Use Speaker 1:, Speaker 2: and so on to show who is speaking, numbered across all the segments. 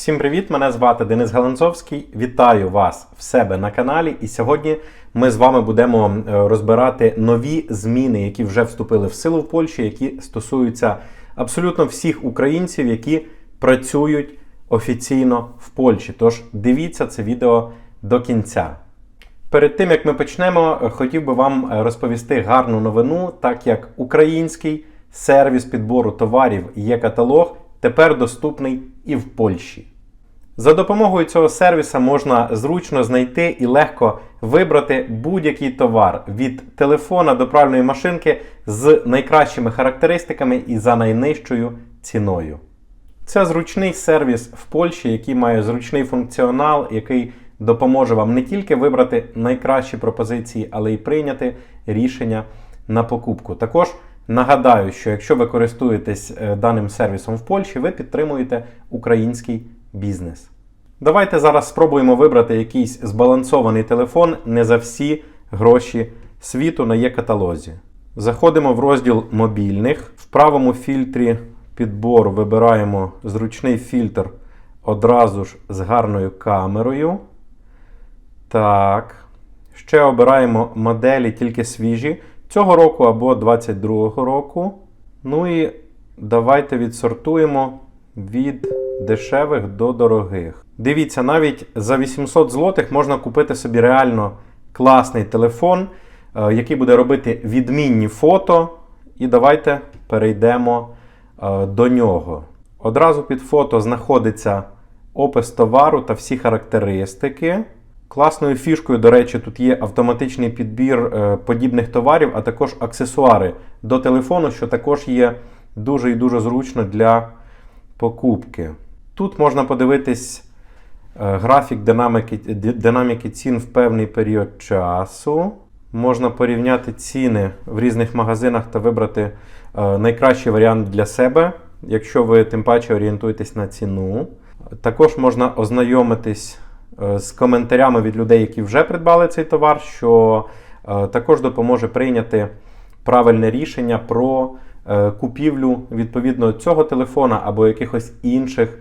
Speaker 1: Всім привіт! Мене звати Денис Галанцовський. Вітаю вас в себе на каналі. І сьогодні ми з вами будемо е, розбирати нові зміни, які вже вступили в силу в Польщі, які стосуються абсолютно всіх українців, які працюють офіційно в Польщі. Тож дивіться це відео до кінця. Перед тим як ми почнемо, е, хотів би вам е, розповісти гарну новину, так як український сервіс підбору товарів є каталог тепер доступний і в Польщі. За допомогою цього сервіса можна зручно знайти і легко вибрати будь-який товар від телефона до пральної машинки з найкращими характеристиками і за найнижчою ціною. Це зручний сервіс в Польщі, який має зручний функціонал, який допоможе вам не тільки вибрати найкращі пропозиції, але й прийняти рішення на покупку. Також нагадаю, що якщо ви користуєтесь е, даним сервісом в Польщі, ви підтримуєте український бізнес. Давайте зараз спробуємо вибрати якийсь збалансований телефон не за всі гроші світу на є-каталозі. Заходимо в розділ мобільних. В правому фільтрі підбору вибираємо зручний фільтр одразу ж з гарною камерою. Так. Ще обираємо моделі тільки свіжі цього року або 22-го року. Ну і давайте відсортуємо від дешевих до дорогих. Дивіться, навіть за 800 злотих можна купити собі реально класний телефон, е, який буде робити відмінні фото. І давайте перейдемо е, до нього. Одразу під фото знаходиться опис товару та всі характеристики. Класною фішкою, до речі, тут є автоматичний підбір е, подібних товарів, а також аксесуари до телефону, що також є дуже і дуже зручно для покупки. Тут можна подивитись е, графік динаміки, динаміки цін в певний період часу. Можна порівняти ціни в різних магазинах та вибрати е, найкращий варіант для себе, якщо ви тим паче орієнтуєтесь на ціну. Також можна ознайомитись з коментарями від людей, які вже придбали цей товар, що е, також допоможе прийняти правильне рішення про е, купівлю відповідно цього телефона або якихось інших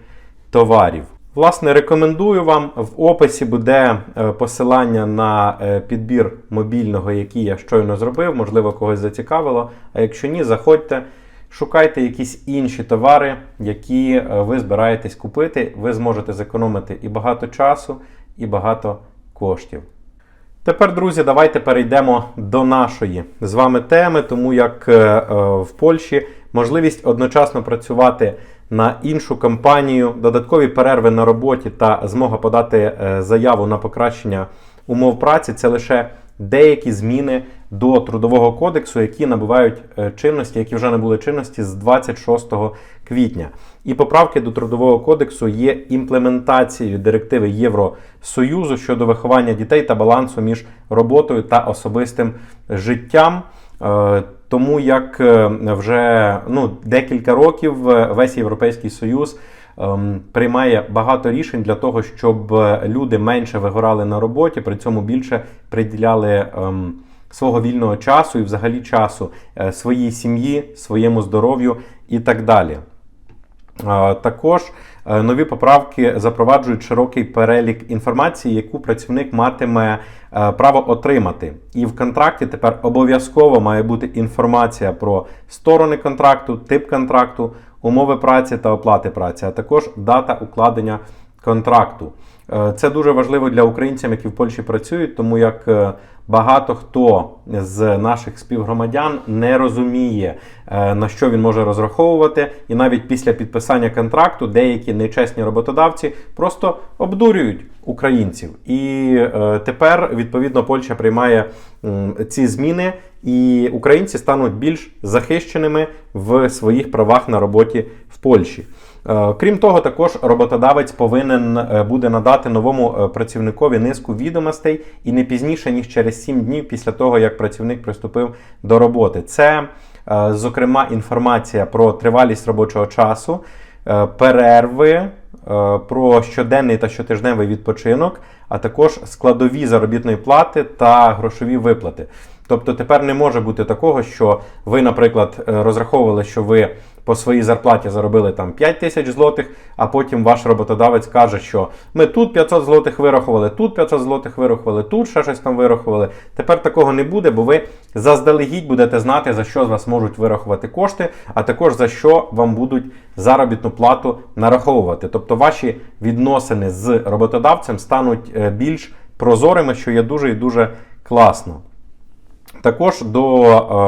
Speaker 1: товарів. Власне, рекомендую вам в описі буде е, посилання на е, підбір мобільного, який я щойно зробив, можливо, когось зацікавило. А якщо ні, заходьте, шукайте якісь інші товари, які е, ви збираєтесь купити. Ви зможете зекономити і багато часу, і багато коштів. Тепер, друзі, давайте перейдемо до нашої з вами теми, тому як е, е, в Польщі можливість одночасно працювати на іншу компанію, додаткові перерви на роботі та змога подати заяву на покращення умов праці це лише деякі зміни до трудового кодексу, які набувають е, чинності, які вже набули чинності з 26 квітня. І поправки до трудового кодексу є імплементацією директиви Євросоюзу щодо виховання дітей та балансу між роботою та особистим життям. Е, Тому як е, вже ну, декілька років весь Європейський Союз приймає багато рішень для того, щоб е, люди менше вигорали на роботі, при цьому більше приділяли ем, свого вільного часу і взагалі часу е, своїй сім'ї, своєму здоров'ю і так далі. Також е, нові поправки запроваджують широкий перелік інформації, яку працівник матиме право отримати. І в контракті тепер обов'язково має бути інформація про сторони контракту, тип контракту, умови праці та оплати праці, а також дата укладення контракту. Е, Це дуже важливо для українців, які в Польщі працюють, тому як е, багато хто з наших співгромадян не розуміє, е, на що він може розраховувати, і навіть після підписання контракту деякі нечесні роботодавці просто обдурюють українців. І тепер відповідно Польща приймає ці зміни, і українці стануть більш захищеними в своїх правах на роботі в Польщі. Е, Крім того, також роботодавець повинен е, буде надати новому е, працівникові низку відомостей і не пізніше ніж через 7 днів після того, як працівник приступив до роботи. Це, зокрема, інформація про тривалість робочого часу, перерви, про щоденний та щотижневий відпочинок, а також складові заробітної плати та грошові виплати. Тобто тепер не може бути такого, що ви, наприклад, е, розраховували, що ви по своїй зарплаті заробили там 5 тисяч злотих, а потім ваш роботодавець каже, що ми тут 500 злотих вирахували, тут 500 злотих вирахували, тут ще щось там вирахували. Тепер такого не буде, бо ви заздалегідь будете знати, за що з вас можуть вирахувати кошти, а також за що вам будуть заробітну плату нараховувати. Тобто ваші відносини з роботодавцем стануть е, більш прозорими, що є дуже і дуже класно. Також до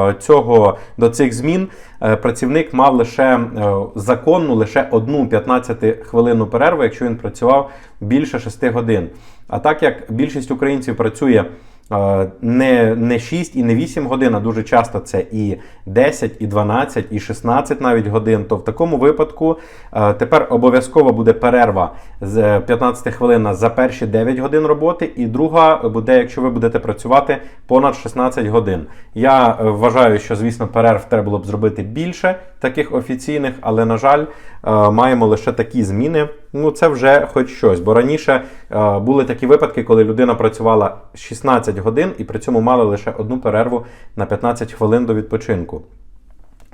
Speaker 1: е, цього до цих змін е, працівник мав лише е, законну лише одну 15 хвилинну перерву, якщо він працював більше 6 годин. А так як більшість українців працює е, не, не 6 і не 8 годин, а дуже часто це і 10, і 12, і 16 навіть годин, то в такому випадку е, тепер обов'язково буде перерва з 15 хвилин за перші 9 годин роботи, і друга буде, якщо ви будете працювати понад 16 годин. Я е, вважаю, що, звісно, перерв треба було б зробити більше таких офіційних, але, на жаль, е, маємо лише такі зміни. Ну, це вже хоч щось. Бо раніше е, були такі випадки, коли людина працювала 16 годин і при цьому мала лише одну перерву на 15 хвилин до відпочинку.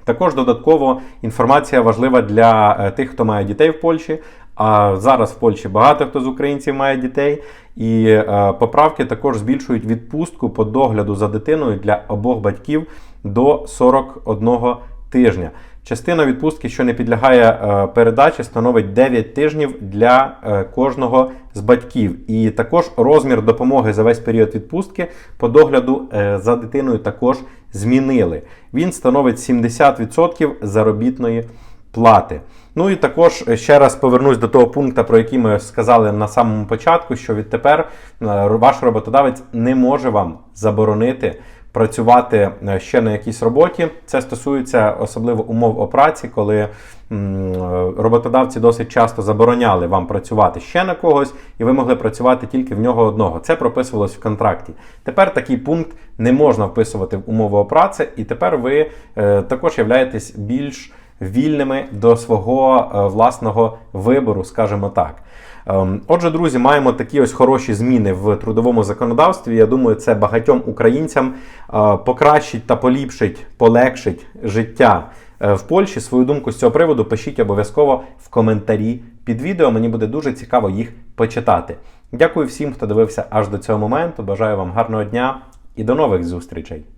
Speaker 1: Також додатково інформація важлива для е, тих, хто має дітей в Польщі. А зараз в Польщі багато хто з українців має дітей, і е, поправки також збільшують відпустку по догляду за дитиною для обох батьків до 41 тижня. Частина відпустки, що не підлягає е, передачі, становить 9 тижнів для е, кожного з батьків. І також розмір допомоги за весь період відпустки по догляду е, за дитиною також змінили. Він становить 70% заробітної плати. Ну і також ще раз повернусь до того пункту, про який ми сказали на самому початку, що відтепер ваш роботодавець не може вам заборонити працювати е, ще на якійсь роботі. Це стосується особливо умов о праці, коли е, роботодавці досить часто забороняли вам працювати ще на когось, і ви могли працювати тільки в нього одного. Це прописувалось в контракті. Тепер такий пункт не можна вписувати в умови о праці, і тепер ви е, також являєтесь більш вільними до свого е, власного вибору, скажімо так. Ем, Отже, друзі, маємо такі ось хороші зміни в трудовому законодавстві. Я думаю, це багатьом українцям е, покращить та поліпшить, полегшить життя е, в Польщі. Свою думку з цього приводу пишіть обов'язково в коментарі під відео. Мені буде дуже цікаво їх почитати. Дякую всім, хто дивився аж до цього моменту. Бажаю вам гарного дня і до нових зустрічей!